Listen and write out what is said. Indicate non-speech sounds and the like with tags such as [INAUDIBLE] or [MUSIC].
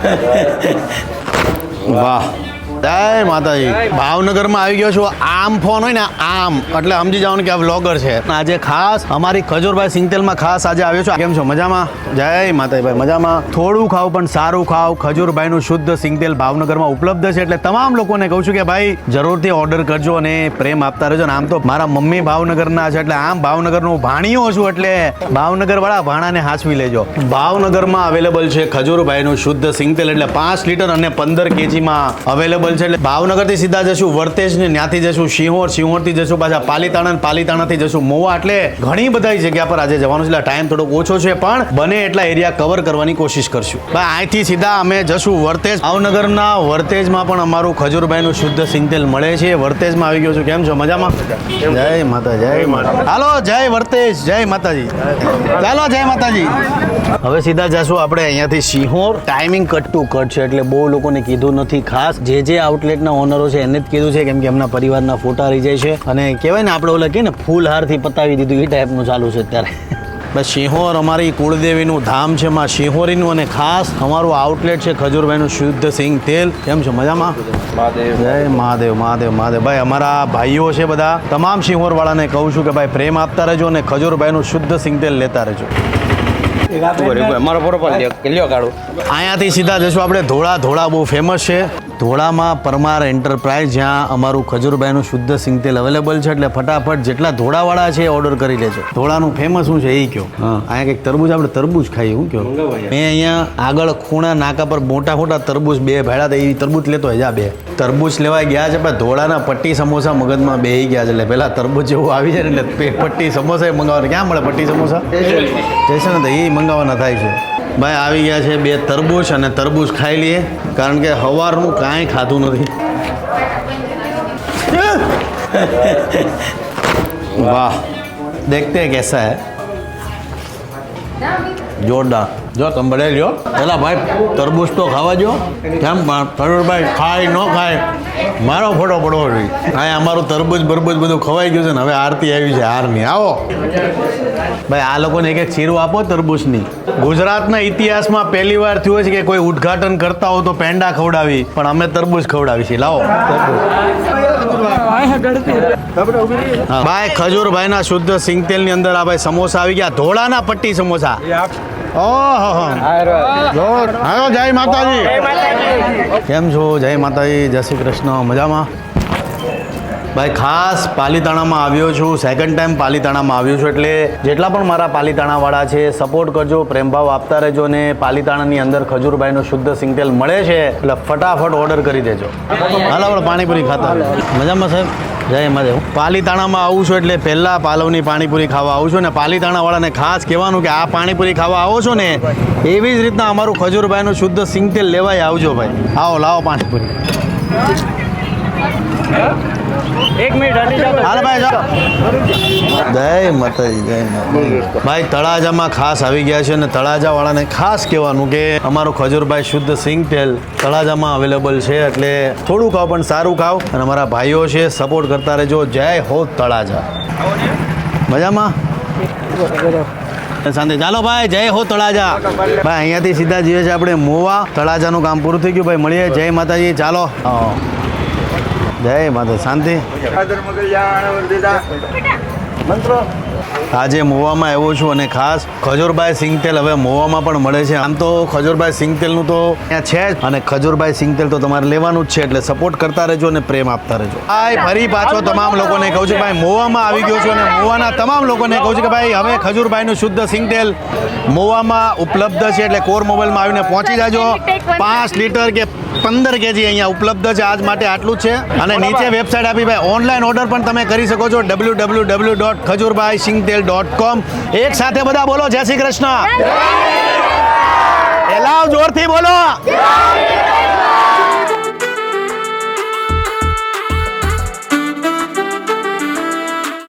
[LAUGHS] વાહ જય માતાજી. ભાવનગરમાં આવી ગયો છું. આમ ફોન હોય ને, આમ. એટલે સમજી જવાનું કે આ વ્લોગર છે. આજે ખાસ અમારી ખજૂરભાઈ સિંગતેલમાં ખાસ આજે આવ્યો છું. કેમ છો? મજામાં? જય માતાજી ભાઈ, મજામાં. થોડું ખાવ પણ સારું ખાવ. ખજૂરભાઈનું શુદ્ધ સિંગતેલ ભાવનગરમાં ઉપલબ્ધ છે. એટલે તમામ લોકોને કહું છું કે ભાઈ, જરૂરથી ઓર્ડર કરજો અને પ્રેમ આપતા રહેજો. ને આમ તો મારા મમ્મી ભાવનગરના છે, એટલે આમ ભાવનગરનું ભાણીઓ છું એટલે ભાવનગર વાળા ભાણાને હાંચવી લેજો. ભાવનગરમાં અવેલેબલ છે ખજૂરભાઈનું શુદ્ધ સિંગતેલ. એટલે પાંચ લીટર અને પંદર કેજીમાં અવેલેબલ છે એટલે ભાવનગરથી સીધા જશું વર્તેજ ને ત્યાંથી જશું સિંહોર સિંહોરથી જશું પાછા પાલીતાણા ને પાલીતાણાથી જશું. મોવા એટલે ઘણી બધા જગ્યા પર આજે જવાનું છે, એટલે ટાઈમ થોડો ઓછો છે, પણ બને એટલા એરિયા કવર કરવાની કોશિશ કરશું. અહીંથી સીધા અમે જશું વર્તેજ. ભાવનગરના વર્તેજમાં પણ અમારું ખજૂરભાઈનું શુદ્ધ સિંગતેલ મળે છે. વર્તેજમાં આવી ગયો છું. કેમ છો? મજામાં? જય માતા જય માતા હાલો, જય વર્તેજ. જય માતાજી. ચાલો, જય માતાજી. હવે સીધા જશું આપણે અહીંયાથી Sihor timing cut to cut છે, એટલે બહુ લોકોને કીધું નથી ખાસ. જે જે આઉટલેટના ઓનરો છે એને જ કીધું છે કેમ કે એમના પરિવારના ફોટા રહી જાય છે. અને કહેવાય ને આપણે ઓલા કહીએ ને ફૂલ હારથી પતાવી દીધું એ ટાઈપનું ચાલુ છે અત્યારે. બસ સિંહોર અમારી કુળદેવીનું ધામ છે માં સિંહોરીનું અને ખાસ અમારું આઉટલેટ છે ખજૂરભાઈનું શુદ્ધ સિંગ તેલ. કેમ છો? મજામાં? જય મહાદેવ મહાદેવ મહાદેવ. ભાઈ અમારા ભાઈઓ છે બધા. તમામ સિંહોરવાળાને કહું છું કે ભાઈ પ્રેમ આપતા રહેજો અને ખજૂરભાઈનું શુદ્ધ સિંગ તેલ લેતા રહેજો. મારો લ્યો અહીંયાથી સીધા જશું. આપણે ધોળા ધોળા બહુ ફેમસ છે. ધોળામાં પરમાર એન્ટરપ્રાઇઝ જ્યાં અમારું ખજૂરભાઈનું શુદ્ધ સિંગતેલ અવેલેબલ છે એટલે ફટાફટ જેટલા ધોળાવાળા છે ઓર્ડર કરી લેજો. ધોળાનું ફેમસ શું છે? એ કયો અહીંયા કંઈક તરબૂચ આપણે તરબૂચ ખાઈએ હું કયો મેં અહીંયા આગળ ખૂણા નાકા પર મોટા મોટા તરબૂચ બે ભેળા હતા એ તરબૂચ લેતો હોય જા બે. તરબૂચ લેવા ગયા છે પણ ધોળાના પટ્ટી સમોસા મગજમાં બેહી ગયા છે એટલે પહેલાં તરબૂચ જેવું આવી જાય ને એટલે પે- પટ્ટી સમોસા મંગાવવાના. ક્યાં મળે પટ્ટી સમોસા? જઈશે ને તો એ મંગાવવાના થાય છે. ભાઈ આવી ગયા છે બે તરબૂચ અને તરબૂચ ખાઈ લઈએ કારણ કે સવારનું કાંઈ ખાધું નથી. વાહ દેખતે કેસા હે? જોરદાર. જો તમે બળે લ્યો. પેલા ભાઈ તરબૂચ તો ખાવા જો. કેમ ભાઈ ખાય, ન ખાય, મારો ફોટો પડવો જોઈએ. હા અમારું તરબૂચ, બરબૂચ બધું ખવાઈ ગયું છે ને, હવે આરતી આવી છે, હારની. આવો. ભાઈ, આ લોકોને એક એક ચીરું આપો તરબૂચની. ગુજરાતના ઇતિહાસમાં પહેલી વાર થયું છે કે કોઈ ઉદ્ઘાટન કરતા હો તો પેંડા ખવડાવી, પણ અમે તરબૂચ ખવડાવી છીએ. લાવો. ભાઈ ખજૂરભાઈના શુદ્ધ સિંગતેલની અંદર આ ભાઈ સમોસા આવી ગયા. ધોળાના પટ્ટી સમોસા. ઓહો. હાલો જય માતાજી. કેમ છો? જય માતાજી. જય શ્રી કૃષ્ણ. મજામાં? ભાઈ, ખાસ પાલીતાણામાં આવ્યો છું. સેકન્ડ ટાઈમ પાલીતાણામાં આવ્યો છું. એટલે જેટલા પણ મારા પાલીતાણાવાળા છે સપોર્ટ કરજો પ્રેમભાવ આપતા રહેજો ને પાલીતાણાની અંદર ખજૂરભાઈનો શુદ્ધ સિંગતેલ મળે છે, એટલે ફટાફટ ઓર્ડર કરી દેજો. હાલ આપણે પાણીપુરી ખાતા મજામાં, સાહેબ? જય મજા પાલીતાણામાં આવું છું એટલે પહેલાં પાલવની પાણીપુરી ખાવા આવું છું ને પાલીતાણાવાળાને ખાસ કહેવાનું કે આ પાણીપુરી ખાવા આવો છો ને, એવી જ રીતના અમારું ખજૂરભાઈનું શુદ્ધ સિંગતેલ લેવાય આવજો ભાઈ. આવો, લાવો પાણીપુરી. એક મિનિટ હટી જાઓ હાલ ભાઈ, જાઓ. જય માતાજી જય માતાજી. ભાઈ, તળાજામાં ખાસ આવી ગયા છે અને તળાજા વાળાને ખાસ કહેવાનું કે અમારું ખજૂરભાઈ શુદ્ધ સિંગ તેલ તળાજામાં અવેલેબલ છે એટલે થોડું ખાવ પણ સારું ખાવ અને અમારા ભાઈઓ છે સપોર્ટ કરતા રહેજો. જય હો તળાજા. મજામાં? શાંતિ. ચાલો ભાઈ, જય હો તળાજા. ભાઈ, અહીંયાથી સીધા જઈએ છીએ આપણે મોવા. તળાજાનું કામ પૂરું થઈ ગયું. ભાઈ, મળીએ. જય માતાજી. ચાલો. જય માતા શાંતિ. આજે મોવામાં આવ્યો છું અને ખાસ ખજૂરભાઈ સિંગતેલ હવે મોવામાં પણ મળે છે. આમ તો ખજૂરભાઈ સિંગતેલનું તો ત્યાં છે જ અને ખજૂરભાઈ સિંગતેલ તો તમારે લેવાનું જ છે, એટલે સપોર્ટ કરતા રહેજો અને પ્રેમ આપતા રહેજો. આ ફરી પાછો તમામ લોકોને કહું છું ભાઈ, મોવામાં આવી ગયો છું અને મોવાના તમામ લોકોને કહું છું કે ભાઈ, હવે ખજૂરભાઈનું શુદ્ધ સિંગતેલ મોવામાં ઉપલબ્ધ છે, એટલે કોર મોબાઈલમાં આવીને પહોંચી જાજો. પાંચ લીટર કે પંદર કેજી અહીંયા ઉપલબ્ધ છે. આજ માટે આટલું જ છે. અને નીચે વેબસાઇટ આપી ભાઈ ઓનલાઈન ઓર્ડર પણ તમે કરી શકો છો. W W W dot Khajurbhai સિંગતેલ dot કોમ એક સાથે બધા બોલો. જય શ્રી કૃષ્ણ. એલાવ જોરથી બોલો.